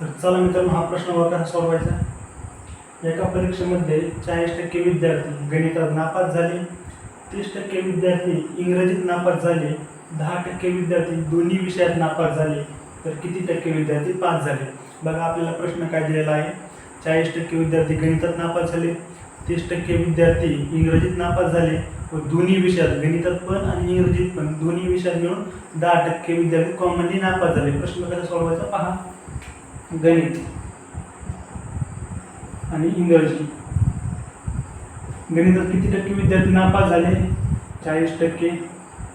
तर चला मित्रांनो हा प्रश्न बघा कसा सोडवायचा? एका परीक्षेमध्ये चाळीस टक्के विद्यार्थी गणितात नापास झाले तीस टक्के विद्यार्थी इंग्रजीत नापास झाले दहा टक्के विद्यार्थी दोन्ही विषयात नापास झाले तर किती टक्के विद्यार्थी पास झाले? बघा आपल्याला प्रश्न काय दिलेला आहे. चाळीस टक्के विद्यार्थी गणितात नापास झाले तीस टक्के विद्यार्थी इंग्रजीत नापास झाले व दोन्ही विषयात गणितात पण आणि इंग्रजीत पण दोन्ही विषयात मिळून दहा टक्के विद्यार्थी कॉमनली नापास झाले. प्रश्न कसा सोडवायचा? पहा. गणित आणि इंग्रजी. गणितात किती टक्के विद्यार्थी नापास झाले? चाळीस टक्के.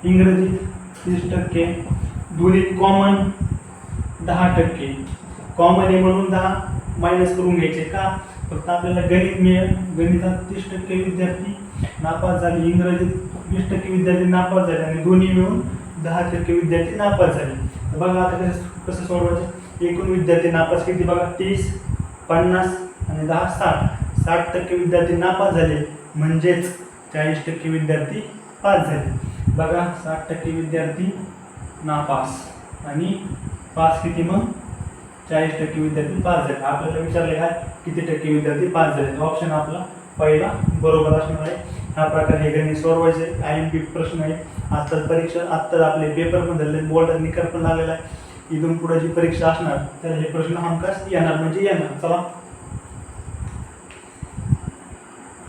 इंग्रजीत तीस टक्के. दोन्हीत कॉमन दहा टक्के. कॉमन आहे म्हणून दहा मायनस करून घ्यायचे का? फक्त आपल्याला गणित मिळेल. गणितात तीस टक्के विद्यार्थी नापास झाले. इंग्रजीत वीस टक्के विद्यार्थी नापास झाले. आणि दोन्ही मिळून दहा टक्के विद्यार्थी नापास झाले. बघा आता कसं कसं सोडवायचं? एकूण विद्यार्थी नापास किती? बघा तीस पन्नास आणि दहा साठ. साठ टक्के विद्यार्थी नापास झाले. म्हणजेच चाळीस टक्के विद्यार्थी पास झाले. बघा साठ टक्के विद्यार्थी नापास. आणि पास किती मग? चाळीस टक्के विद्यार्थी पास झाले. आपल्याला विचारले काय किती टक्के विद्यार्थी पास झाले? ऑप्शन आपला पहिला बरोबर असणार आहे. हा प्रकार हे गणित सोडवायचे. आय एम पी प्रश्न आहे. आत्ताच परीक्षा आत्ताच आपले पेपर पण झाले बोर्ड निकाल पण लागलेला आहे. इथून पुढे जी परीक्षा असणार त्याला हे प्रश्न हमखास येणार म्हणजे येणार. चला.